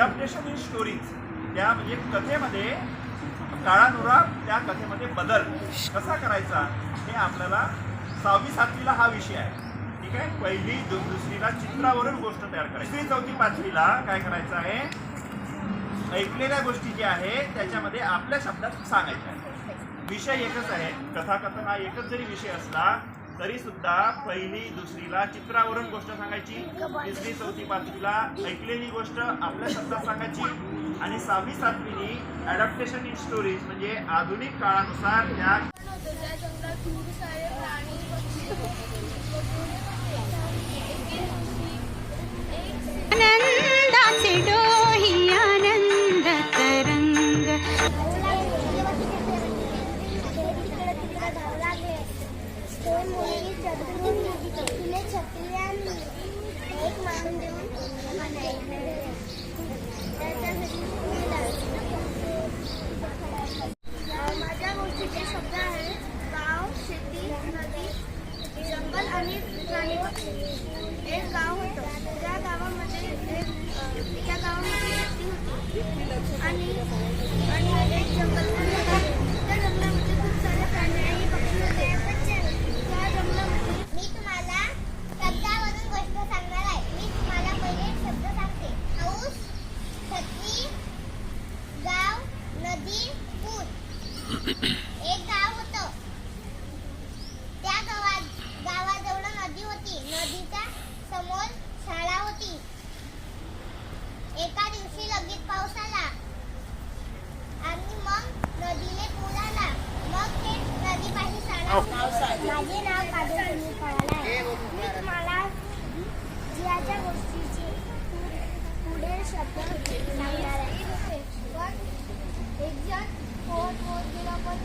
ॲडॉप्टेशन in stories त्या म्हणजे कथेमध्ये काळानुराग त्या कथेमध्ये बदल कसा करायचा हे आपल्याला सहावी सातवीला हा विषय आहे. ठीक आहे? पहिली दु- दुसरीला चित्रावरून गोष्ट तयार करायची. तिसरी चौथी पाचवीला काय करायचं आहे? ऐकलेल्या गोष्टी ज्या आहेत त्याच्यामध्ये आपल्या शब्दात सांगायच्या विषय एकच आहे. कथाकथन हा एकच जरी विषय असला तरी सुद्धा पहिली दुसरीला चित्रावरून गोष्ट सांगायची. तिसरी चौथी पाचवीला ऐकलेली गोष्ट आपल्या शब्दात सांगायची. आणि सहावी सातवीनी अडॅप्टेशन इन स्टोरीज म्हणजे आधुनिक काळानुसार त्या माझ्या गोष्टीचे शब्द आहेत गाव शेती नदी जंगल आणि प्राणी पक्षी एक गाव होतं त्या गावामध्ये एक अं, त्या गावामध्ये शेती होती आणि आणि एक जंगल पण होतं. त्या जंगलामध्ये खूप सारे प्राणी आणि पक्षी होते त्या जंगलामध्ये मी तुम्हाला शब्दावरून गोष्ट सांगणार आहे मी तुम्हाला पहिले एक शब्द सांगते हौस छत्री गाव नदी पूर एक गाव होतं त्या गावात गावाजवळ नदी होती नदीच्या समोर शाळा होती एका दिवशी लगेच पाऊस आला आणि मग नदीने पूर आला मग ते नदीपाशी शाळा माझे नाव काजल सुनील पवार आहे मी तुम्हाला जियाच्या गोष्टीचे पुढे शब्द सांगणार आहे पण एक जण पोहत पोहत गेला पण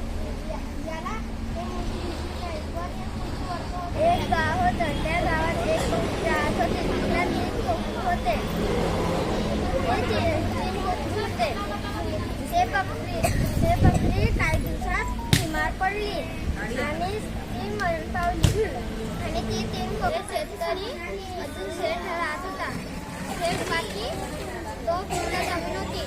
याला ते मुलगी दिसली नाही पण एक मुलगी वरती होती. एक गाव होतं त्या गावात एक पक्षी राहत होते तिला तीन पक्षी होते ते ती- तीन पक्षी होते ते पक्षी ते पक्षी काही दिवसात बिमार पडली आणि ती मरण पावली आणि ती तीन पक्षी शेतकरी अजून शेत राहत होता शेत बाकी तो पूर्ण जमीन होती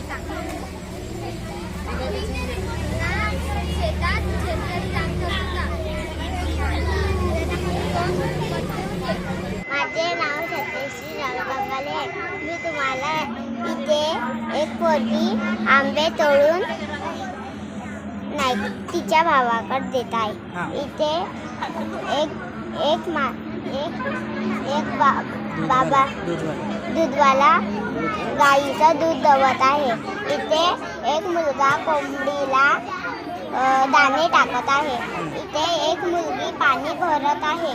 आहे मी तुम्हाला इथे एक पोरगी आंबे तोडून नाही तिच्या भावाकडे देत आहे. इथे एक एक मा एक एक बा बाबा दूधवाला गाईचं दूध दवत आहे. इथे एक मुलगा कोंबडीला दाणे टाकत आहे. इथे एक मुलगी पाणी भरत आहे.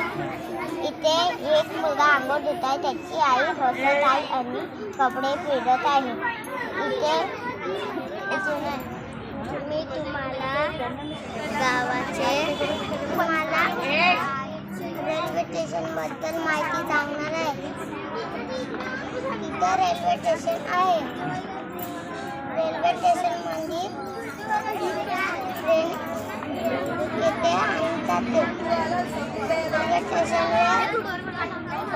मुलगा आंघोळ धुत आहे त्याची आई हसत आहे आणि कपडे फिरत आहे. इथे मी तुम्हाला गावाचे तुम्हाला रेल्वे स्टेशनबद्दल माहिती सांगणार आहे. इथं रेल्वे स्टेशन आहे. रेल्वे स्टेशनमध्ये ट्रेन येते आणि जाते. रेल्वे स्टेशनवर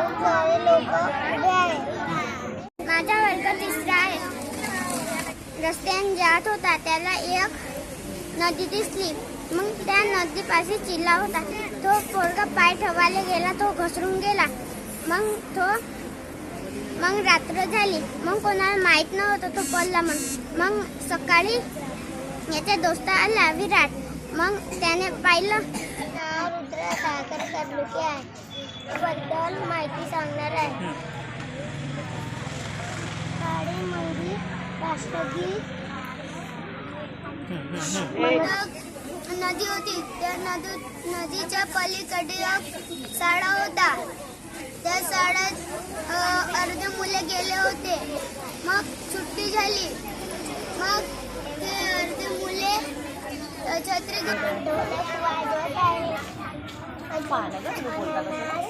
खूप सारे लोक उभे आहेत माझा वर्ग तिसरा आहे. रस्त्याने जात होता त्याला एक नदी दिसली. मग त्या नदीपाशी चिल्ला होता. तो पोरगा पाय ठेवायला गेला तो घसरून गेला. मग तो मग रात्र झाली. मग कोणाला माहीत नव्हतं तो पडला मग मग सकाळी याचा दोस्त आला विराट. मग त्याने पाहिलं रुद्र सागर आहे. बद्दल माहिती सांगणार आहे. मंदी राष्ट्रगीत. नदी होती. त्या नदी नदीच्या पलीकडे शाळा होता. त्या शाळेत अ, अर्धे मुले गेले होते. मग सुट्टी झाली. मग ते अर्धे मुले छत्री ฝ่านะก็คือคนกันเลย